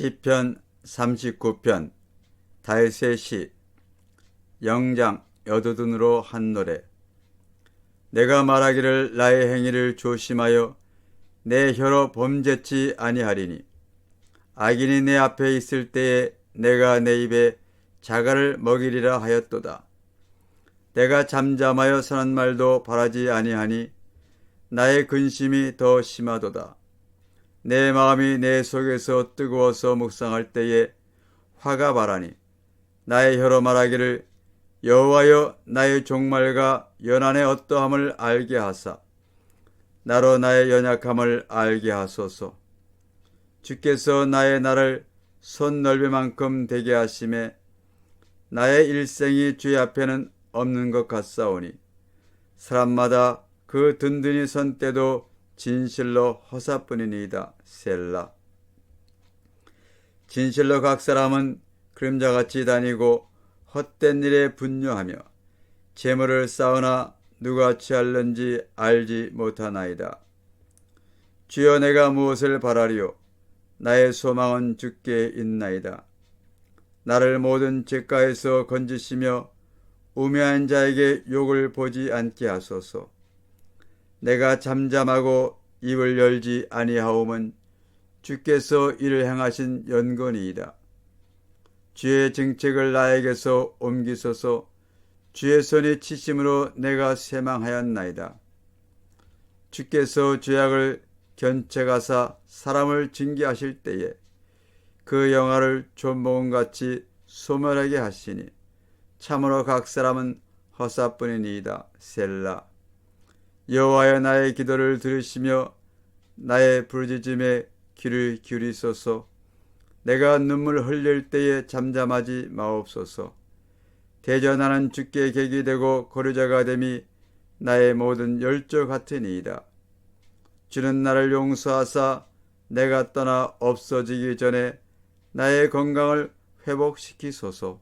시편 39편 다윗의 시 영장 여두둔으로 한 노래. 내가 말하기를 나의 행위를 조심하여 내 혀로 범죄치 아니하리니 악인이 내 앞에 있을 때에 내가 내 입에 자갈을 먹이리라 하였도다. 내가 잠잠하여 선한 말도 바라지 아니하니 나의 근심이 더 심하도다 내 마음이 내 속에서 뜨거워서 묵상할 때에 화가 바라니 나의 혀로 말하기를 여호와여 나의 종말과 연한의 어떠함을 알게 하사 나로 나의 연약함을 알게 하소서. 주께서 나의 날을 손 넓이만큼 되게 하심에 나의 일생이 주의 앞에는 없는 것 같사오니 사람마다 그 든든히 선 때도 진실로 허사뿐이니이다. 셀라. 진실로 각 사람은 그림자같이 다니고 헛된 일에 분뇨하며 재물을 쌓으나 누가 취할는지 알지 못하나이다. 주여 내가 무엇을 바라리요? 나의 소망은 주께 있나이다. 나를 모든 죄가에서 건지시며 우매한 자에게 욕을 보지 않게 하소서. 내가 잠잠하고 입을 열지 아니하오면 주께서 이를 행하신 연건이이다. 주의 정책을 나에게서 옮기소서 주의 손이 치심으로 내가 쇠망하였나이다. 주께서 죄악을 견책하사 사람을 징계하실 때에 그 영화를 존봉같이 소멸하게 하시니 참으로 각 사람은 허사뿐이니이다. 셀라. 여호와여 나의 기도를 들으시며 나의 부르짖음에 귀를 기울이소서. 내가 눈물 흘릴 때에 잠잠하지 마옵소서. 대전하는 주께 객이 되고 거류자가 됨이 나의 모든 열조 같으니이다. 주는 나를 용서하사 내가 떠나 없어지기 전에 나의 건강을 회복시키소서.